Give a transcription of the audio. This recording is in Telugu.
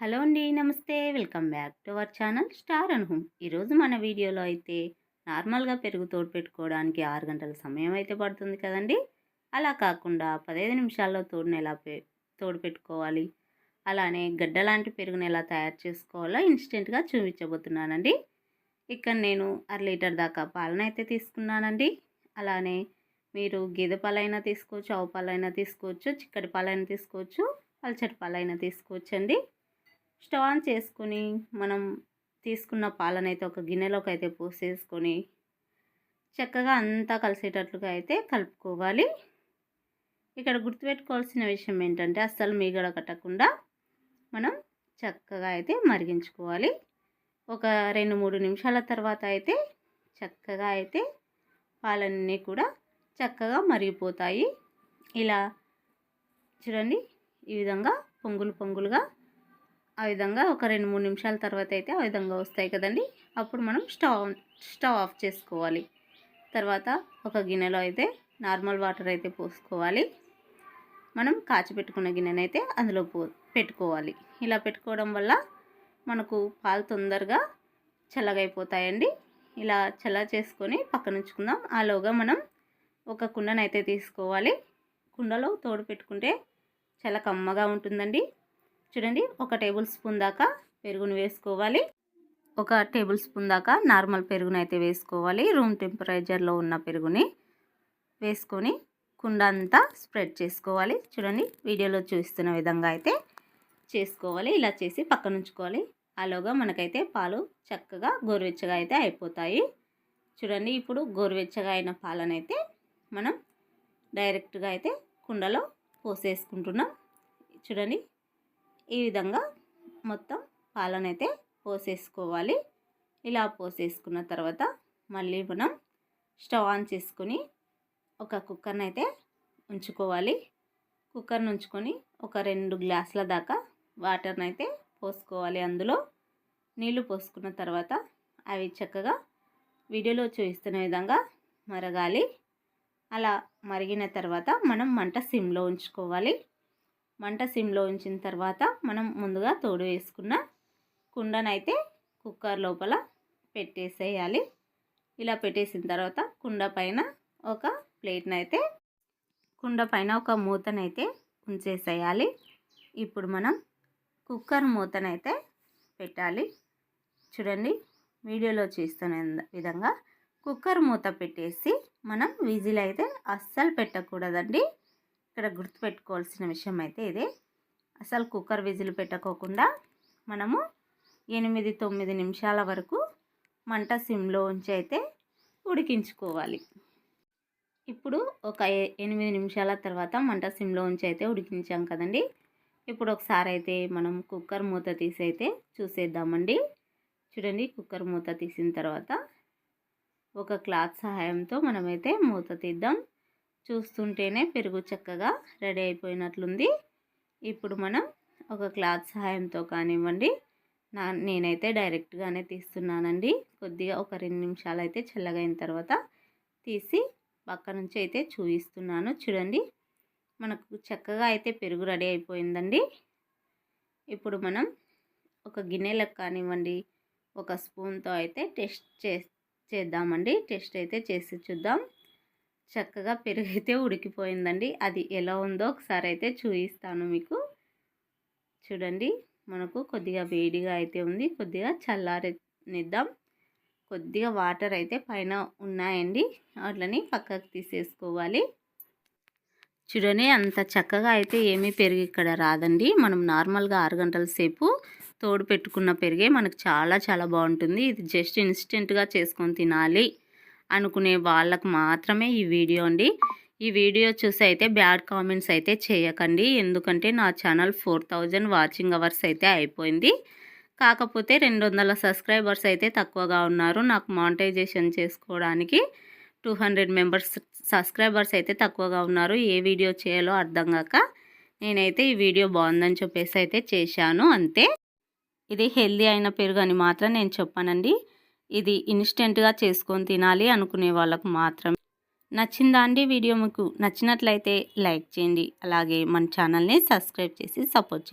హలో అండి నమస్తే. Welcome back to our channel star and home. ఈరోజు మన వీడియోలో అయితే నార్మల్గా పెరుగు తోడు పెట్టుకోవడానికి ఆరు గంటల సమయం అయితే పడుతుంది కదండి. అలా కాకుండా పదహైదు నిమిషాల్లో తోడుని ఎలా పె తోడు పెట్టుకోవాలి? అలానే గడ్డ లాంటి పెరుగుని ఎలా తయారు చేసుకోవాలో ఇన్స్టెంట్గా చూపించబోతున్నానండి. ఇక్కడ నేను అర లీటర్ దాకా పాలన అయితే తీసుకున్నానండి. అలానే మీరు గేదె పాలైనా తీసుకోవచ్చు ఆవు పాలైనా తీసుకోవచ్చు చిక్కటి పాలైనా తీసుకోవచ్చు పల్చటి పాలైనా తీసుకోవచ్చండి. స్టవ్ ఆన్ చేసుకొని మనం తీసుకున్న పాలనైతే ఒక గిన్నెలోకి అయితే పోసేసుకొని చక్కగా అంతా కలిసేటట్లుగా అయితే కలుపుకోవాలి. ఇక్కడ గుర్తుపెట్టుకోవాల్సిన విషయం ఏంటంటే అస్సలు మీగడ కట్టకుండా మనం చక్కగా అయితే మరిగించుకోవాలి. ఒక రెండు మూడు నిమిషాల తర్వాత అయితే చక్కగా అయితే పాలన్నీ కూడా చక్కగా మరిగిపోతాయి. ఇలా చూడండి ఈ విధంగా పొంగులు పొంగులుగా ఆ విధంగా ఒక రెండు మూడు నిమిషాల తర్వాత అయితే ఆ విధంగా వస్తాయి కదండి. అప్పుడు మనం స్టవ్ స్టవ్ ఆఫ్ చేసుకోవాలి. తర్వాత ఒక గిన్నెలో అయితే నార్మల్ వాటర్ అయితే పోసుకోవాలి. మనం కాచిపెట్టుకున్న గిన్నెనైతే అందులో పో పెట్టుకోవాలి. ఇలా పెట్టుకోవడం వల్ల మనకు పాలు తొందరగా చల్లగైపోతాయండి. ఇలా చల్ల చేసుకొని పక్కన ఉంచుకుందాం. ఆలోగా మనం ఒక కుండనైతే తీసుకోవాలి. కుండలో తోడు పెట్టుకుంటే చాలా కమ్మగా ఉంటుందండి. చూడండి ఒక టేబుల్ స్పూన్ దాకా పెరుగును వేసుకోవాలి. ఒక టేబుల్ స్పూన్ దాకా నార్మల్ పెరుగును అయితే వేసుకోవాలి. రూమ్ టెంపరేచర్లో ఉన్న పెరుగుని వేసుకొని కుండ అంతా స్ప్రెడ్ చేసుకోవాలి. చూడండి వీడియోలో చూస్తున్న విధంగా అయితే చేసుకోవాలి. ఇలా చేసి పక్కన ఉంచుకోవాలి అలాగా మనకైతే పాలు చక్కగా గోరువెచ్చగా అయితే అయిపోతాయి. చూడండి ఇప్పుడు గోరువెచ్చగా అయిన పాలనైతే మనం డైరెక్ట్గా అయితే కుండలో పోసేసుకుంటున్నాం. చూడండి ఈ విధంగా మొత్తం పాలనైతే పోసేసుకోవాలి. ఇలా పోసేసుకున్న తర్వాత మళ్ళీ మనం స్టవ్ ఆన్ చేసుకొని ఒక కుక్కర్ని అయితే ఉంచుకోవాలి. కుక్కర్ని ఉంచుకొని ఒక రెండు గ్లాసుల దాకా వాటర్ని అయితే పోసుకోవాలి అందులో. నీళ్ళు పోసుకున్న తర్వాత అవి చక్కగా వీడియోలో చూపిస్తున్న విధంగా మరగాలి. అలా మరిగిన తర్వాత మనం మంట సిమ్లో ఉంచుకోవాలి. మంట సిమ్లో ఉంచిన తర్వాత మనం ముందుగా తోడు వేసుకున్న కుండనైతే కుక్కర్ లోపల పెట్టేసేయాలి. ఇలా పెట్టేసిన తర్వాత కుండ పైన ఒక ప్లేట్ని అయితే కుండ పైన ఒక మూతనైతే ఉంచేసేయాలి. ఇప్పుడు మనం కుక్కర్ మూతనైతే పెట్టాలి. చూడండి వీడియోలో చూస్తున్న విధంగా కుక్కర్ మూత పెట్టేసి మనం విజిల్ అయితే అస్సలు పెట్టకూడదండి. ఇక్కడ గుర్తుపెట్టుకోవాల్సిన విషయం అయితే ఇదే. అసలు కుక్కర్ విజిల్ పెట్టకోకుండా మనము ఎనిమిది తొమ్మిది నిమిషాల వరకు మంట సిమ్లో ఉంచి అయితే ఉడికించుకోవాలి. ఇప్పుడు ఒక ఎనిమిది నిమిషాల తర్వాత మంట సిమ్లో ఉంచి అయితే ఉడికించాం కదండి. ఇప్పుడు ఒకసారి అయితే మనం కుక్కర్ మూత తీసి అయితే చూసేద్దామండి. చూడండి కుక్కర్ మూత తీసిన తర్వాత ఒక క్లాత్ సహాయంతో మనమైతే మూత తీద్దాం. చూస్తుంటేనే పెరుగు చక్కగా రెడీ అయిపోయినట్లుంది. ఇప్పుడు మనం ఒక క్లాత్ సహాయంతో కానివ్వండి నా నేనైతే డైరెక్ట్గానే తీస్తున్నానండి. కొద్దిగా ఒక రెండు నిమిషాలు అయితే చల్లగైన తర్వాత తీసి పక్క నుంచి అయితే చూపిస్తున్నాను. చూడండి మనకు చక్కగా అయితే పెరుగు రెడీ అయిపోయిందండి. ఇప్పుడు మనం ఒక గిన్నెలకు కానివ్వండి ఒక స్పూన్తో అయితే టెస్ట్ చే చేద్దామండి. టెస్ట్ అయితే చేసి చూద్దాం. చక్కగా పెరుగైతే ఉడికిపోయిందండి. అది ఎలా ఉందో ఒకసారి అయితే చూపిస్తాను మీకు. చూడండి మనకు కొద్దిగా వేడిగా అయితే ఉంది. కొద్దిగా చల్లారనిద్దాం. కొద్దిగా వాటర్ అయితే పైన ఉన్నాయండి. అట్లని పక్కకు తీసేసుకోవాలి. చూడండి అంత చక్కగా అయితే ఏమీ పెరుగు ఇక్కడ రాదండి. మనం నార్మల్గా ఆరు గంటల సేపు తోడు పెట్టుకున్న పెరిగే మనకు చాలా చాలా బాగుంటుంది. ఇది జస్ట్ ఇన్స్టెంట్గా చేసుకొని తినాలి. అనుకునే వాళ్ళకు మాత్రమే ఈ వీడియో అండి. ఈ వీడియో చూసి అయితే బ్యాడ్ కామెంట్స్ అయితే చేయకండి. ఎందుకంటే నా channel four thousand watching hours అయితే అయిపోయింది. కాకపోతే రెండు వందల సబ్స్క్రైబర్స్ అయితే తక్కువగా ఉన్నారు. నాకు మానిటైజేషన్ చేసుకోవడానికి టూ హండ్రెడ్ మెంబర్స్ సబ్స్క్రైబర్స్ అయితే తక్కువగా ఉన్నారు. ఏ వీడియో చేయాలో అర్థం కాక నేనైతే ఈ వీడియో బాగుందని చెప్పేసి అయితే చేశాను. అంతే. ఇది హెల్దీ అయిన పెరుగు అని మాత్రం నేను చెప్పానండి. ఇది ఇన్స్టెంట్గా చేసుకొని తినాలి అనుకునే వాళ్ళకు మాత్రమే. నచ్చిందా అండి వీడియో మీకు నచ్చినట్లయితే లైక్ చేయండి. అలాగే మన ఛానల్ని సబ్స్క్రైబ్ చేసి సపోర్ట్ చేయండి.